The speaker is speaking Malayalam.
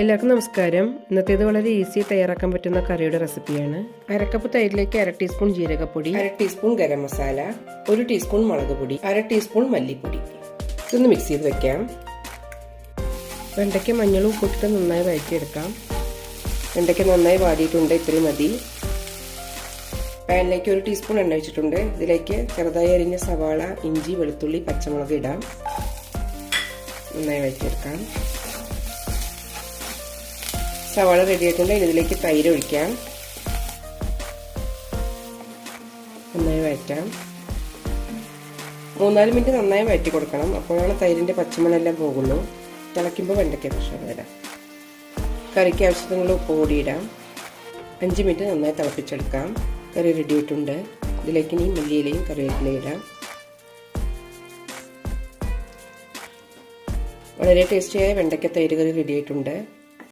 എല്ലാവർക്കും നമസ്കാരം. ഇന്നത്തേത് വളരെ ഈസി തയ്യാറാക്കാൻ പറ്റുന്ന കറിയുടെ റെസിപ്പിയാണ്. അരക്കപ്പ് തൈരിലേക്ക് അര ടീസ്പൂൺ ജീരകപ്പൊടി അര ടീസ്പൂൺ ഗരം മസാല ഒരു ടീസ്പൂൺ മുളക് പൊടി അര ടീസ്പൂൺ മല്ലിപ്പൊടി. ഇതൊന്ന് മിക്സ് ചെയ്ത് വെക്കാം. വെണ്ടയ്ക്ക് മഞ്ഞളും ഉപ്പിട്ട് നന്നായി വഴറ്റിയെടുക്കാം. വെണ്ടയ്ക്ക് നന്നായി വാടിയിട്ടുണ്ട് ഇത്രയും മതി. പാനിലേക്ക് ഒരു ടീസ്പൂൺ എണ്ണ വെച്ചിട്ടുണ്ട് ഇതിലേക്ക് ചെറുതായി അരിഞ്ഞ സവാള ഇഞ്ചി വെളുത്തുള്ളി പച്ചമുളക് ഇടാം. നന്നായി വഴറ്റിയെടുക്കാം. സവാള റെഡി ആയിട്ടുണ്ട് ഇനി ഇതിലേക്ക് തൈര് ഒഴിക്കാം. നന്നായി വഴറ്റാം. മൂന്നാൽ മിനിറ്റ് നന്നായി വഴറ്റി കൊടുക്കണം. അപ്പോഴാണ് തൈരിന്റെ പച്ചമണെല്ലാം പോകുള്ളൂ തിളയ്ക്കുമ്പോൾ വെണ്ടയ്ക്ക പ്രശ്നം വരാം കറിക്ക് ആവശ്യത്തിനുള്ള ഉപ്പ് കൂടിയിടാം അഞ്ച് മിനിറ്റ് നന്നായി തിളപ്പിച്ചെടുക്കാം. കറി റെഡിയായിട്ടുണ്ട് ഇതിലേക്ക് ഇനി മല്ലിയിലയും കറിവേപ്പിലയും ഇടാം. വളരെ ടേസ്റ്റിയായ വെണ്ടയ്ക്ക തൈര് കറി റെഡി ആയിട്ടുണ്ട്.